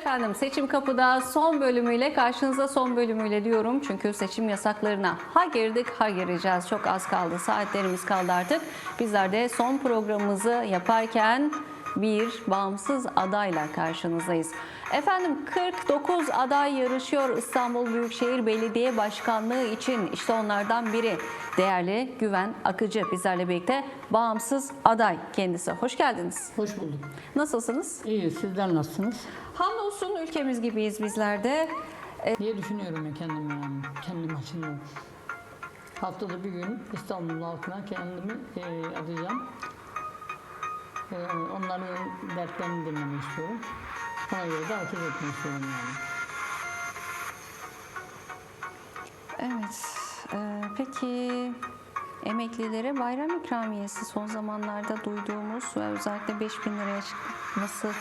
efendim seçim kapıda son bölümüyle karşınızda son bölümüyle diyorum. Çünkü seçim yasaklarına ha girdik ha gireceğiz. Çok az kaldı saatlerimiz kaldı artık. Bizler de son programımızı yaparken bir bağımsız adayla karşınızdayız. Efendim 49 aday yarışıyor İstanbul Büyükşehir Belediye Başkanlığı için. İşte onlardan biri değerli Güven Akıcı bizlerle birlikte bağımsız aday kendisi. Hoş geldiniz. Hoş bulduk. Nasılsınız? İyi, sizler nasılsınız? Hamdolsun ülkemiz gibiyiz bizler de. diye düşünüyorum ya kendim yani, kendim açımdan. Haftada bir gün İstanbul halkına kendimi e, adayacağım. E, onların dertlerini dinlemek istiyorum. Ona göre de hareket etmek istiyorum yani. Evet. e, peki emeklilere bayram ikramiyesi son zamanlarda duyduğumuz ve özellikle 5000 liraya çıkması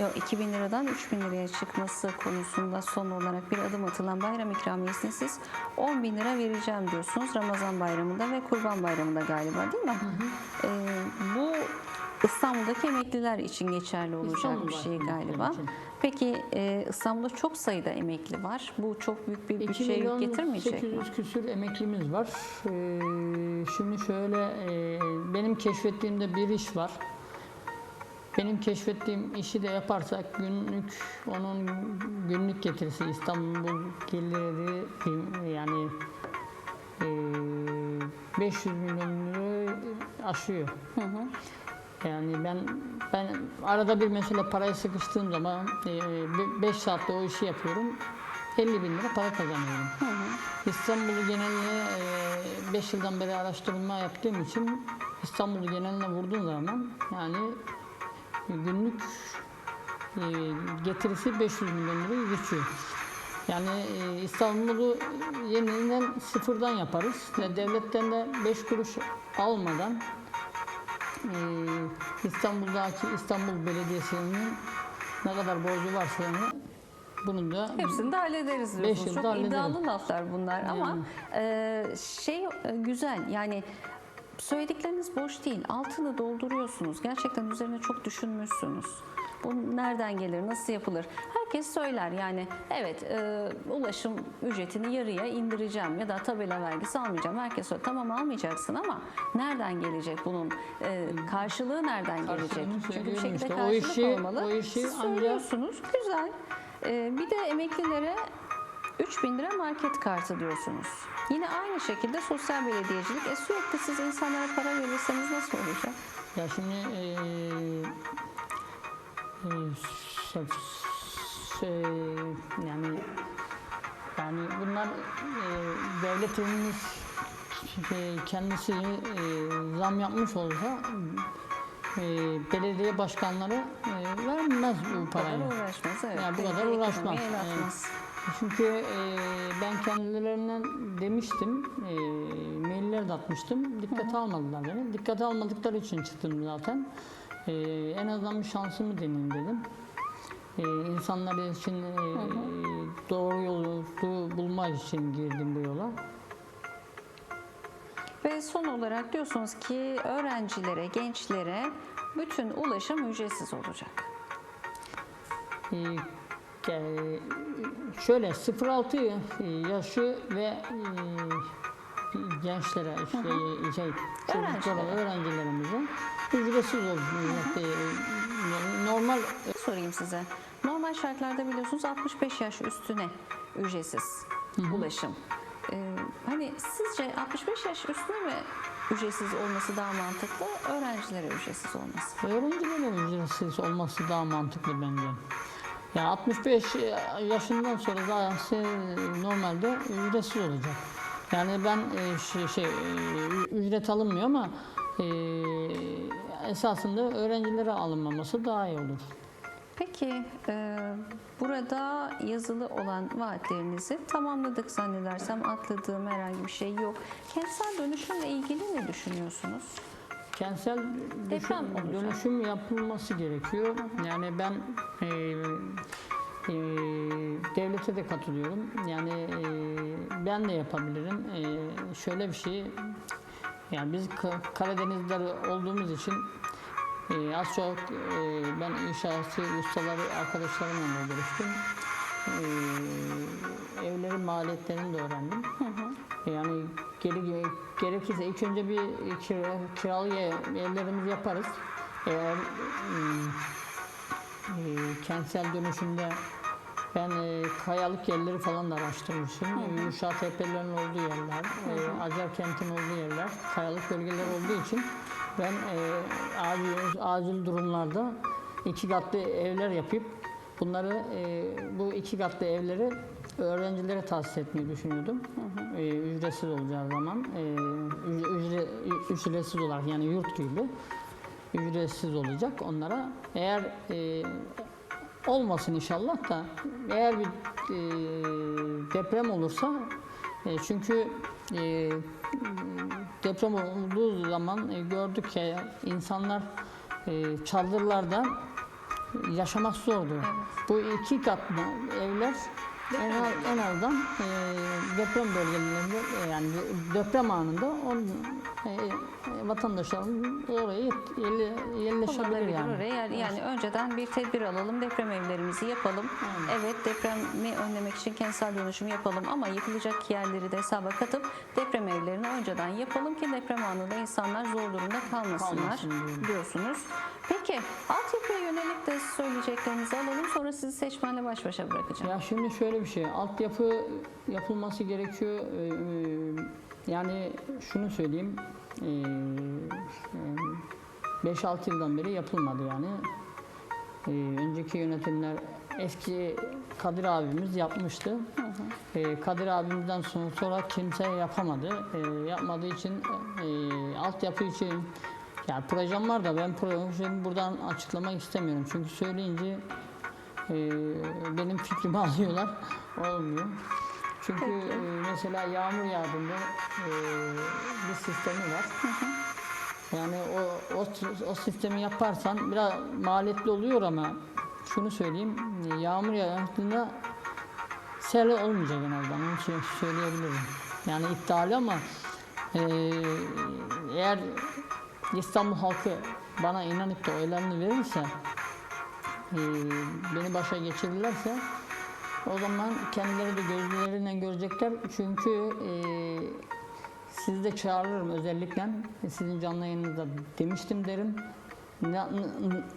yok 2000 liradan 3000 liraya çıkması konusunda son olarak bir adım atılan bayram ikramiyesini siz 10 bin lira vereceğim diyorsunuz Ramazan bayramında ve Kurban bayramında galiba değil mi? E, bu İstanbul'daki emekliler için geçerli olacak bir İstanbul'daki şey galiba. için. Peki e, İstanbul'da çok sayıda emekli var. Bu çok büyük bir 2 bütçeye yük getirmeyecek mi? 800 küsür emeklimiz var. Ee, şimdi şöyle, e, benim keşfettiğimde bir iş var. Benim keşfettiğim işi de yaparsak günlük onun günlük getirisi İstanbul geliri yani e, 500 milyon lira aşıyor. Yani ben ben arada bir mesela paraya sıkıştığım zaman 5 saatte o işi yapıyorum. 50 bin lira para kazanıyorum. İstanbul'u geneline 5 yıldan beri araştırma yaptığım için İstanbul'u geneline vurduğum zaman yani günlük e, getirisi 500 milyon lirayı geçiyor. Yani e, İstanbul'u yeniden sıfırdan yaparız ve devletten de 5 kuruş almadan e, İstanbul'daki İstanbul Belediyesi'nin ne kadar borcu varsa yani bunu da Hepsini de hallederiz Beş diyorsunuz. Çok iddialı laflar bunlar ama e, şey e, güzel yani söyledikleriniz boş değil. Altını dolduruyorsunuz. Gerçekten üzerine çok düşünmüşsünüz. Bu nereden gelir, nasıl yapılır? Herkes söyler yani evet e, ulaşım ücretini yarıya indireceğim ya da tabela vergisi almayacağım. Herkes söyler tamam almayacaksın ama nereden gelecek bunun e, karşılığı nereden gelecek? Çünkü bir şekilde işte. O karşılık işi- olmalı. o işi Siz ancak- söylüyorsunuz. Güzel. Ee, bir de emeklilere 3000 lira market kartı diyorsunuz. Yine aynı şekilde sosyal belediyecilik. E sürekli siz insanlara para verirseniz nasıl olacak? Ya şimdi eee, şey- şey, yani yani bunlar eee devletimiz şey, kendisi eee, zam yapmış olsa eee, belediye başkanları eee, vermez bu Bu kadar parayı. uğraşmaz. Evet. Ya bu kadar uğraşmaz. atmaz. Çünkü eee, ben kendilerinden demiştim, eee mailler de atmıştım. Dikkate almadılar beni. Dikkate almadıkları için çıktım zaten. Eee, en azından bir şansımı deneyeyim dedim. Eee insanlar için eee, doğru yolu bulmak için girdim bu yola. Ve son olarak diyorsunuz ki öğrencilere, gençlere bütün ulaşım ücretsiz olacak. Ee, e, şöyle 0-6 yaşı ve e, gençlere işte şey çocuklara Öğrencilere. öğrencilerimizin ücretsiz olacak. Ee, Normal sorayım size. Normal şartlarda biliyorsunuz 65 yaş üstüne ücretsiz ulaşım. Ee, hani sizce 65 yaş üstüne mi ücretsiz olması daha mantıklı, öğrencilere ücretsiz olması? öğrencilere ücretsiz olması daha mantıklı bence. Ya 65 yaşından sonra zaten normalde ücretsiz olacak. Yani ben e, şey, şey e, ücret alınmıyor ama e, esasında öğrencilere alınmaması daha iyi olur. Peki e, burada yazılı olan vaatlerinizi tamamladık zannedersem atladığım herhangi bir şey yok. Kentsel dönüşümle ilgili ne düşünüyorsunuz? Kentsel Deprem dönüşüm, olacak. dönüşüm yapılması gerekiyor. Yani ben e, e, devlete de katılıyorum. Yani e, ben de yapabilirim. E, şöyle bir şey, yani biz Ka- Karadenizler olduğumuz için E, az çok e, ben inşaatçı ustaları arkadaşlarımla da görüştüm. E, evlerin maliyetlerini de öğrendim. Yani geri, gerekirse ilk önce bir kira, kiralık ev- evlerimizi yaparız. Eğer mm, e, kentsel dönüşümde ben e, kayalık yerleri falan da araştırmışım. E, Yuşa tepelerin olduğu yerler, e, Acar kentin olduğu yerler, kayalık bölgeler olduğu için ben e, acil, acil durumlarda iki katlı evler yapıp bunları e, bu iki katlı evleri öğrencilere tahsis etmeyi düşünüyordum. E, ücretsiz olacağı zaman e, ücre- ücretsiz olarak yani yurt gibi ücretsiz olacak onlara. Eğer e, olmasın inşallah da eğer bir e, deprem olursa e, çünkü e, deprem olduğu zaman e, gördük ki insanlar e, çadırlarda yaşamak zordu. Bu iki katlı evler en, az- en azından e, deprem bölgelerinde e, yani deprem anında on, e, e, vatandaşların oraya yerle- yerleşebilir yani. oraya. Yani, yani önceden bir tedbir alalım, deprem evlerimizi yapalım. Evet depremi önlemek için kentsel dönüşüm yapalım ama yıkılacak yerleri de hesaba katıp deprem evlerini önceden yapalım ki deprem anında insanlar zor durumda kalmasınlar Kalmasın diyorsunuz. Peki altyapıya yönelik de söyleyeceklerinizi alalım sonra sizi seçmenle baş başa bırakacağım. Ya şimdi şöyle bir şey, altyapı yapılması gerekiyor. Ee, e, Yani şunu söyleyeyim, ee, 5-6 yıldan beri yapılmadı yani. Ee, Önceki yönetimler, eski Kadir abimiz yapmıştı. Kadir abimizden sonra, kimse yapamadı. Yapmadığı için, ee, altyapı için, ya projem var da ben projemi buradan açıklamak istemiyorum. Çünkü söyleyince ee, benim fikrimi alıyorlar. Olmuyor. Çünkü e, mesela yağmur yağdığında e, bir sistemi var. Yani o, o, o sistemi yaparsan biraz maliyetli oluyor ama şunu söyleyeyim. Yağmur yağdığında sel olmayacak en azından. Onu şey söyleyebilirim. Yani iddialı ama e, eğer İstanbul halkı bana inanıp da oylarını verirse beni başa geçirirlerse o zaman kendileri de gözleriyle görecekler. Çünkü e, sizi de çağırırım özellikle. Sizin canlı yayınınızda demiştim derim.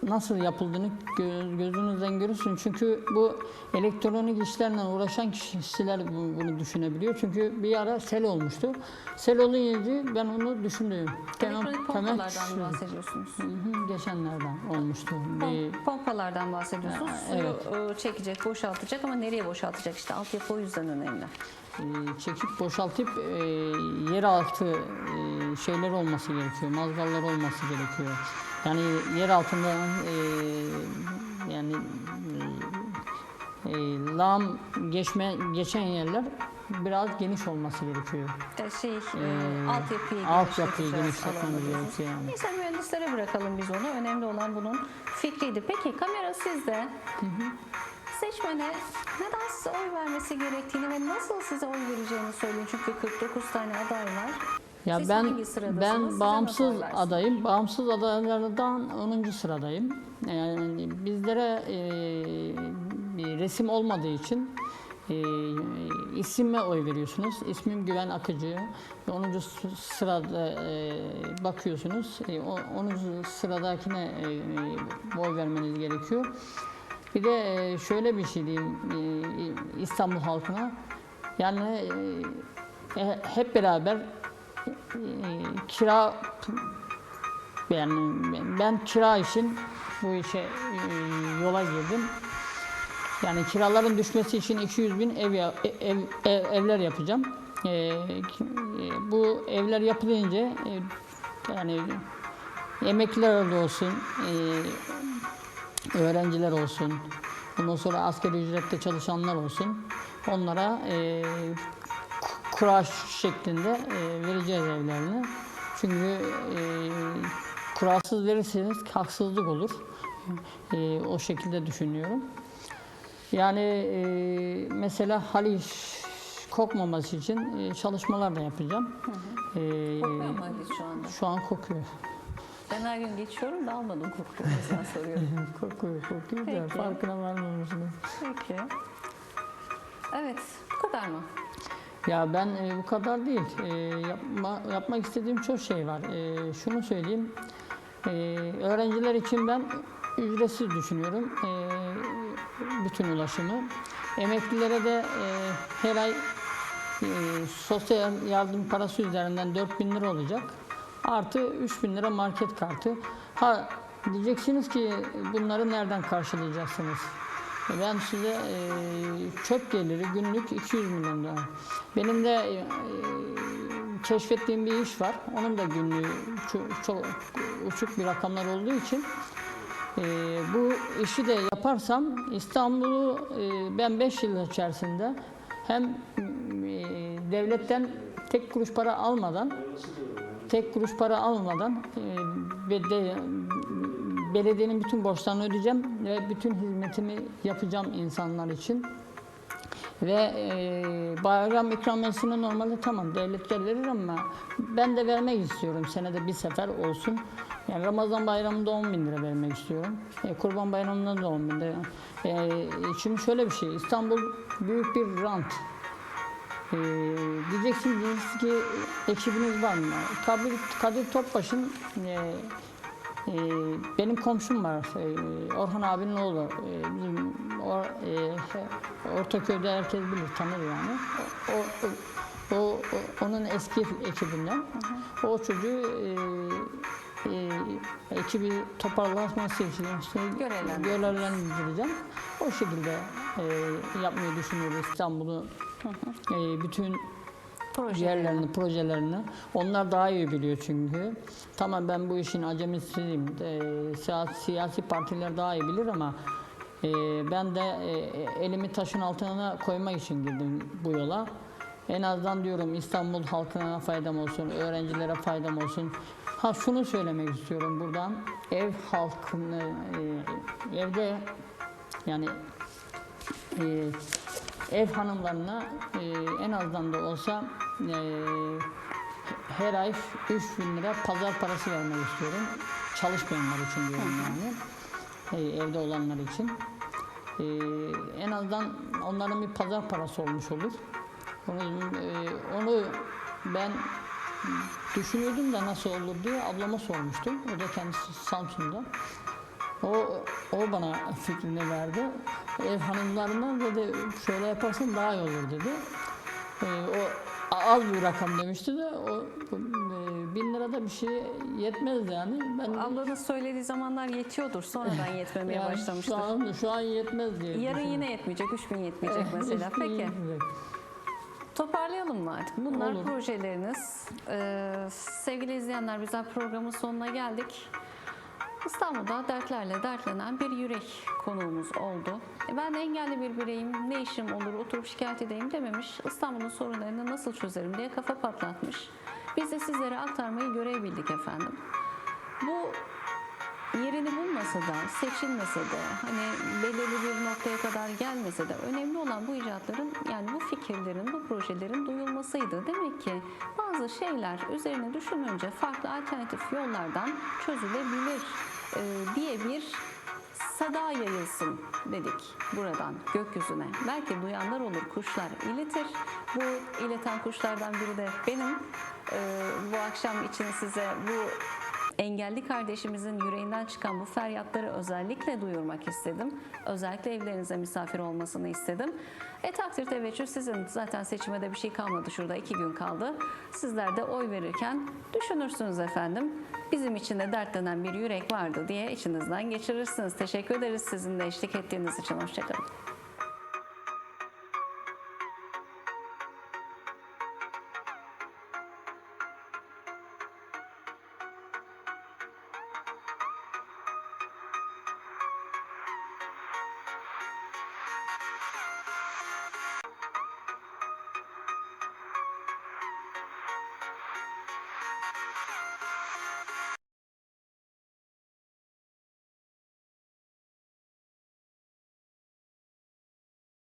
Nasıl yapıldığını gö- gözünüzden görürsün. Çünkü bu elektronik işlerle uğraşan kişiler bu- bunu düşünebiliyor. Çünkü bir ara sel olmuştu. Sel olunca ben onu düşündüm. Elektronik pompalardan düşündüm. bahsediyorsunuz. Hı hı, Geçenlerden olmuştu. Pom- Pompalardan bahsediyorsunuz. Ha, Suyu e, çekecek, boşaltacak ama nereye boşaltacak? İşte altyapı o yüzden önemli. E, çekip boşaltıp e, yeraltı e, şeyler olması gerekiyor, mazgallar olması gerekiyor. Yani yer altında e, yani e, lağım geçme geçen yerler biraz geniş olması gerekiyor. E, şey, Ee, altyapıyı altyapıyı genişletmemiz gerekiyor yani. Neyse mühendislere bırakalım biz onu. Önemli olan bunun fikriydi. Peki kamera sizde. Seçmene neden size oy vermesi gerektiğini ve nasıl size oy vereceğini söyleyin. Çünkü 49 tane aday var. Ya Siz ben ben bağımsız adayım. Bağımsız adaylardan 10. sıradayım. Yani bizlere e, bir resim olmadığı için e, isime oy veriyorsunuz. İsmim Güven Akıcı. 10. sı- sırada e, bakıyorsunuz. E, o- 10. sıradakine e, oy vermeniz gerekiyor. Bir de e, şöyle bir şey diyeyim e, İstanbul halkına. Yani e, e, hep beraber e, kira yani ben kira için bu işe e, yola girdim. Yani kiraların düşmesi için 200 bin ev, ev, ev- evler yapacağım. E, e, bu evler yapılınca e, yani emekliler olsun, e, öğrenciler olsun, ondan sonra asgari ücrette çalışanlar olsun. Onlara e, kura şeklinde e, vereceğiz evlerini. Çünkü e, kurasız verirseniz haksızlık olur. E, o şekilde düşünüyorum. Yani e, mesela Haliç kokmaması için e, çalışmalar da yapacağım. E, Kokmuyor mu şu anda? şu an kokuyor. Ben her gün geçiyorum da almadım kokuyu. Yüzden soruyorum. Korkuyor, korkuyor da Peki. farkına varmamışsınız. Peki. Evet, bu kadar mı? Ya ben e, bu kadar değil. E, yapma, yapmak istediğim çok şey var. E, şunu söyleyeyim. E, öğrenciler için ben ücretsiz düşünüyorum. E, bütün ulaşımı. Emeklilere de e, her ay e, sosyal yardım parası üzerinden 4000 lira olacak. Artı 3000 lira market kartı. Ha diyeceksiniz ki bunları nereden karşılayacaksınız? Ben size e, çöp geliri günlük 200 milyon lira. Benim de e, keşfettiğim bir iş var. Onun da günlüğü çok uçuk bir rakamlar olduğu için e, bu işi de yaparsam İstanbul'u e, ben 5 yıl içerisinde hem e, devletten tek kuruş para almadan tek kuruş para almadan e, ve de, belediyenin bütün borçlarını ödeyeceğim ve bütün hizmetimi yapacağım insanlar için. Ve e, bayram ikramiyesini normalde tamam devletler verir ama ben de vermek istiyorum. Senede bir sefer olsun. Yani Ramazan bayramında 10 bin lira vermek istiyorum. E, Kurban bayramında da 10 bin lira. E, şimdi şöyle bir şey. İstanbul büyük bir rant. Ee, diyeceksiniz ki ekibiniz var mı? Kadir, Kadir Topbaş'ın e, e, benim komşum var. E, Orhan abinin oğlu. E, bizim or, e, Ortaköy'de herkes bilir, tanır yani. O, o, o- o- onun eski ekibinden. O çocuğu e, e, ekibi toparlanması için işte görevlendireceğim. O şekilde e, yapmayı düşünüyoruz İstanbul'u e, bütün Proje. yerlerini, projelerini. Onlar daha iyi biliyor çünkü. Tamam ben bu işin acemisiyim. E, siyasi, siyasi partiler daha iyi bilir ama e, ben de e, elimi taşın altına koymak için girdim bu yola. En azından diyorum İstanbul halkına faydam olsun, öğrencilere faydam olsun. Ha şunu söylemek istiyorum buradan. Ev halkını, e, evde yani e, ev hanımlarına e, en azından da olsa e, her ay 3 bin lira pazar parası vermek istiyorum. Çalışmayanlar için diyorum yani. E, evde olanlar için. E, en azından onların bir pazar parası olmuş olur. Onu, e, onu ben düşünüyordum da nasıl olur diye ablama sormuştum. O da kendisi Samsun'da. O, o bana fikrini verdi. Ev hanımlarına dedi şöyle yaparsan daha iyi olur dedi. Ee, o az bir rakam demişti de o e, bin lirada bir şey yetmezdi yani. Ben Ablanın söylediği zamanlar yetiyordur. Sonradan yetmemeye yani başlamıştır. şu an, şu an yetmez diye. Yarın düşünüyorum. yine yetmeyecek, 3000 yetmeyecek Evet, mesela. üç Peki. yetmeyecek. Toparlayalım mı artık? Bunlar Olur. projeleriniz. Ee, sevgili izleyenler bizler programın sonuna geldik. İstanbul'da dertlerle dertlenen bir yürek konuğumuz oldu. E ben engelli bir bireyim, ne işim olur, oturup şikayet edeyim dememiş. İstanbul'un sorunlarını nasıl çözerim diye kafa patlatmış. Biz de sizlere aktarmayı görev bildik efendim. Bu yerini bulmasa da, seçilmese de, hani belirli bir noktaya kadar gelmese de önemli olan bu icatların yani bu fikirlerin, bu projelerin duyulmasıydı. Demek ki bazı şeyler üzerine düşününce farklı alternatif yollardan çözülebilir diye bir sada yayılsın dedik buradan gökyüzüne. Belki duyanlar olur, kuşlar iletir. Bu ileten kuşlardan biri de benim. E, bu akşam için size bu engelli kardeşimizin yüreğinden çıkan bu feryatları özellikle duyurmak istedim. Özellikle evlerinize misafir olmasını istedim. E takdir teveccüh sizin zaten seçime de bir şey kalmadı şurada iki gün kaldı. Sizler de oy verirken düşünürsünüz efendim. Bizim için de dertlenen bir yürek vardı diye içinizden geçirirsiniz. Teşekkür ederiz sizinle eşlik ettiğiniz için. Hoşçakalın.